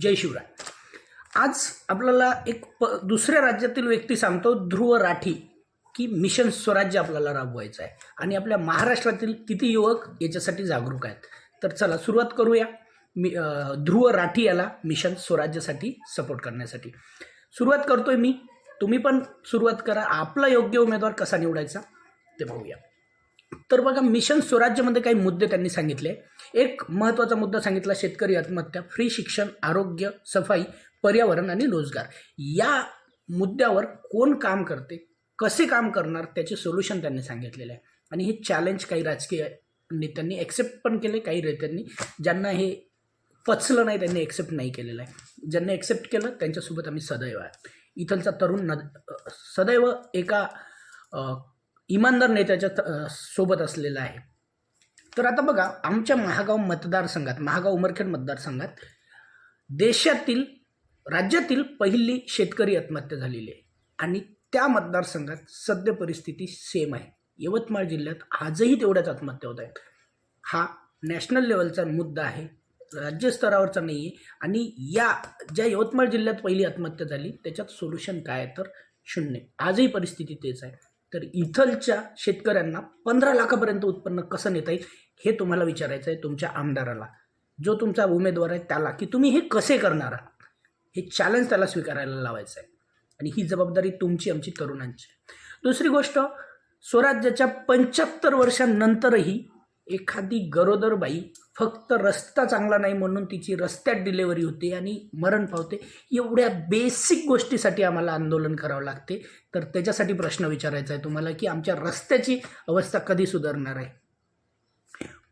जय शिवराय. आज आपल्याला एक प दुसऱ्या राज्यातील व्यक्ती सांगतो ध्रुव राठी की मिशन स्वराज्य आपल्याला राबवायचं आहे. आणि आपल्या महाराष्ट्रातील किती युवक याच्यासाठी जागरूक आहेत. तर चला सुरुवात करूया. मी ध्रुव राठी याला मिशन स्वराज्यासाठी सपोर्ट करण्यासाठी. सुरुवात करतोय मी. तुम्ही पण सुरुवात करा. आपला योग्य उमेदवार कसा निवडायचा ते पाहूया तर बघा मिशन स्वराज्यमध्ये काही मुद्दे त्यांनी सांगितले. एक महत्त्वाचा मुद्दा सांगितला शेतकरी आत्महत्या फ्री शिक्षण आरोग्य सफाई पर्यावरण आणि रोजगार. या मुद्द्यावर कोण काम करते कसे काम करणार त्याचे सोल्युशन त्यांनी सांगितलेले आहे. आणि हे चॅलेंज काही राजकीय नेत्यांनी ॲक्सेप्ट पण केले काही नेत्यांनी ज्यांना हे पचलं नाही त्यांनी ॲक्सेप्ट नाही केलेलं आहे. ज्यांनी ॲक्सेप्ट केलं त्यांच्यासोबत आम्ही सदैव आहे. इथलचा तरुण न सदैव एका इमानदार नेत्याच्या सोबत असलेला आहे. तर आता बघा आमच्या महागाव मतदारसंघात महागाव उमरखेड मतदारसंघात देशातील राज्यातील पहिली शेतकरी आत्महत्या झालेली आहे. आणि त्या मतदारसंघात सद्य परिस्थिती सेम आहे. यवतमाळ जिल्ह्यात आजही तेवढ्याच आत्महत्या होत आहेत. हा नॅशनल लेवलचा मुद्दा आहे. राज्यस्तरावरचा नाही आहे आणि या ज्या यवतमाळ जिल्ह्यात पहिली आत्महत्या झाली त्याच्यात सोल्युशन काय आहे तर शून्य. आजही परिस्थिती तेच आहे. तर इथलच्या शेतकऱ्यांना पंधरा लाखापर्यंत उत्पन्न कसं नेता येईल हे तुम्हाला विचारायचं आहे तुमच्या आमदाराला. जो तुमचा उमेदवार आहे त्याला की तुम्ही हे कसे करणार आहात? हे चॅलेंज त्याला स्वीकारायला लावायचं आहे. आणि ही जबाबदारी तुमची आमची तरुणांची आहे. दुसरी गोष्ट स्वराज्याच्या पंच्याहत्तर वर्षांनंतरही एखादी गरोदर बाई फक्त रस्ता चांगला नाही म्हणून तिची रस्त्यात डिलेवरी होते आणि मरण पावते एवढ्या बेसिक गोष्टीसाठी आम्हाला आंदोलन करावं लागते. तर त्याच्यासाठी प्रश्न विचारायचा आहे तुम्हाला की आमच्या रस्त्याची अवस्था कधी सुधारणार आहे?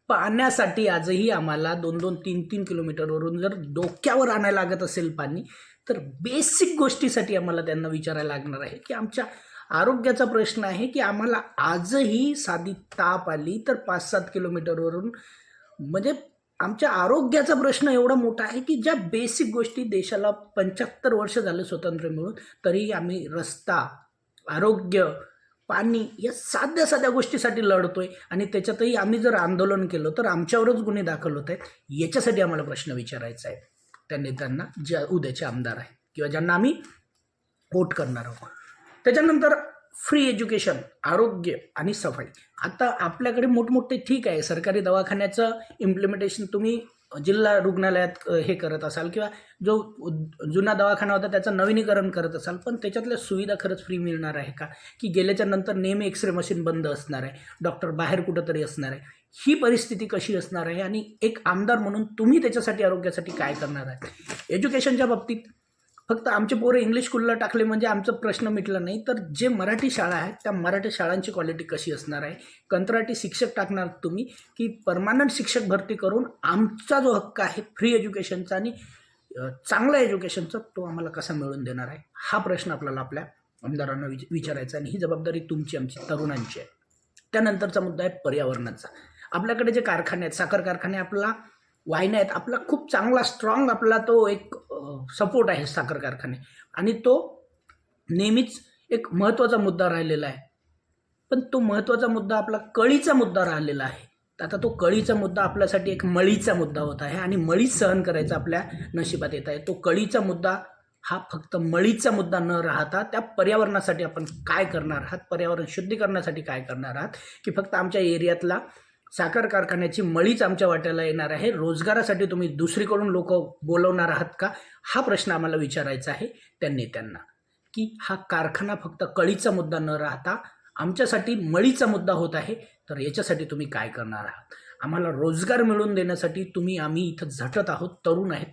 पाण्यासाठी आजही आम्हाला दोन दोन तीन तीन किलोमीटरवरून जर डोक्यावर आणायला लागत असेल पाणी तर बेसिक गोष्टीसाठी आम्हाला त्यांना विचारायला लागणार आहे की आमच्या आरोग्याचा प्रश्न आहे की आम्हाला आजही साधी ताप आली तर पाच सात किलोमीटरवरून म्हणजे आमच्या आरोग्याचा प्रश्न एवढा मोठा आहे की ज्या बेसिक गोष्टी देशाला पंच्याहत्तर वर्ष झालं स्वतंत्र मिळून तरी आम्ही रस्ता आरोग्य पाणी या साध्या साध्या गोष्टीसाठी लढतोय. आणि त्याच्यातही आम्ही जर आंदोलन केलं तर आमच्यावरच गुन्हे दाखल होत आहेत. याच्यासाठी आम्हाला प्रश्न विचारायचा आहे. त्या नेत्यांना ज्या उद्याचे आमदार आहेत किंवा ज्यांना आम्ही वोट करणार आहोत. त्याच्यानंतर फ्री एज्युकेशन आरोग्य आणि सफाई. आता आपल्याकडे मोठमोठे ठीक आहे. सरकारी दवाखान्याचं इम्प्लिमेंटेशन तुम्ही जिल्हा रुग्णालयात हे करत असाल किंवा जो जुना दवाखाना होता त्याचं नवीनीकरण करत असाल पण त्याच्यातल्या सुविधा खरंच फ्री मिळणार आहे का? की गेल्याच्यानंतर नेहमी एक्सरे मशीन बंद असणार आहे. डॉक्टर बाहेर कुठंतरी असणार आहे. ही परिस्थिती कशी असणार आहे? आणि एक आमदार म्हणून तुम्ही त्याच्यासाठी आरोग्यासाठी काय करणार आहे? एज्युकेशनच्या बाबतीत फक्त आमचे पोरं इंग्लिश स्कूलला टाकले म्हणजे आमचा प्रश्न मिटला नाही. तर जे मराठी शाळा आहेत त्या मराठी शाळांची क्वालिटी कशी असणार आहे? कंत्राटी शिक्षक टाकणार तुम्ही की परमानंट शिक्षक भरती करून आमचा जो हक्क आहे फ्री एज्युकेशनचा आणि चांगल्या चांगला एज्युकेशनचा तो आम्हाला कसा मिळवून देणार आहे? हा प्रश्न आपल्याला आपल्या आमदारांना विच विचारायचा आणि ही जबाबदारी तुमची आमची तरुणांची आहे. त्यानंतरचा मुद्दा आहे पर्यावरणाचा. आपल्याकडे जे कारखाने आहेत साखर कारखाने आपला वाहिन्या आहेत. आपला खूप चांगला स्ट्रॉंग आपला तो एक सपोर्ट आहे साखर कारखाने. आणि तो नेहमीच एक महत्त्वाचा मुद्दा राहिलेला आहे. पण तो महत्त्वाचा मुद्दा आपला कळीचा मुद्दा राहिलेला आहे. तर आता तो कळीचा मुद्दा आपल्यासाठी एक मळीचा मुद्दा होत आहे आणि मळी सहन करायचा आपल्या नशिबात येत आहे. तो कळीचा मुद्दा हा फक्त मळीचा मुद्दा न राहता त्या पर्यावरणासाठी आपण काय करणार आहात? पर्यावरण शुद्धीकरणासाठी काय करणार आहात? की फक्त आमच्या एरियातला साखर कारखान्याची मळीच आमच्या वाट्याला येणार आहे. रोजगारासाठी तुम्ही दुसरीकडून लोक बोलवणार आहात का? हा प्रश्न आम्हाला विचारायचा आहे त्या नेत्यांना. की हा कारखाना फक्त कळीचा मुद्दा न राहता आमच्यासाठी मळीचा मुद्दा होत आहे तर याच्यासाठी तुम्ही काय करणार आहात? आम्हाला रोजगार मिळवून देण्यासाठी तुम्ही आम्ही इथं झटत आहोत तरुण आहेत.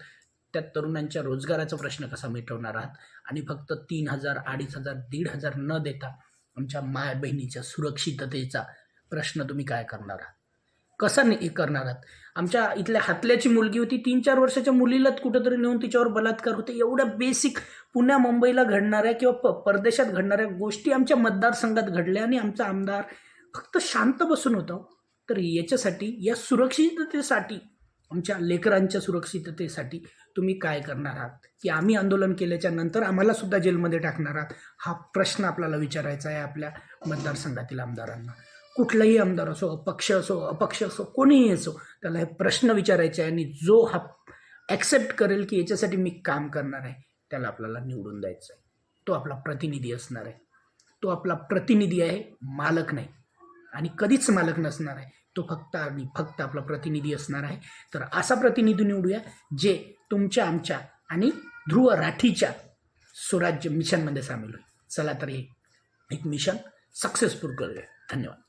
त्या तरुणांच्या रोजगाराचा प्रश्न कसा मिटवणार आहात? आणि फक्त तीन हजार अडीच हजार दीड हजार न देता आमच्या माय बहिणीच्या सुरक्षिततेचा प्रश्न तुम्ही काय करणार आहात? कसा नि करणार आहात? आमच्या इथल्या हातल्याची मुलगी होती तीन चार वर्षाच्या मुलीलाच कुठंतरी नेऊन तिच्यावर बलात्कार होते. एवढ्या बेसिक पुण्या मुंबईला घडणाऱ्या किंवा प परदेशात घडणाऱ्या गोष्टी आमच्या मतदारसंघात घडल्या आणि आमचा आमदार फक्त शांत बसून होता. तर याच्यासाठी या सुरक्षिततेसाठी आमच्या लेकरांच्या सुरक्षिततेसाठी तुम्ही काय करणार आहात? की आम्ही आंदोलन केल्याच्यानंतर आम्हाला सुद्धा जेलमध्ये टाकणार आहात? हा प्रश्न आपल्याला विचारायचा आहे आपल्या मतदारसंघातील आमदारांना. कुठलाही आमदार असो अपक्ष असो अपक्ष असो कोणीही असो त्याला हे प्रश्न विचारायचे आहे आणि जो हा ॲक्सेप्ट करेल की याच्यासाठी मी काम करणार आहे त्याला आपल्याला निवडून द्यायचं आहे. तो आपला प्रतिनिधी असणार आहे. तो आपला प्रतिनिधी आहे मालक नाही. आणि कधीच मालक नसणार आहे. तो फक्त आणि फक्त आपला प्रतिनिधी असणार आहे. तर असा प्रतिनिधी निवडूया जे तुमच्या आमच्या आणि ध्रुव राठीच्या स्वराज्य मिशनमध्ये सामील होईल. चला तर हे एक मिशन सक्सेसफुल करूया. धन्यवाद.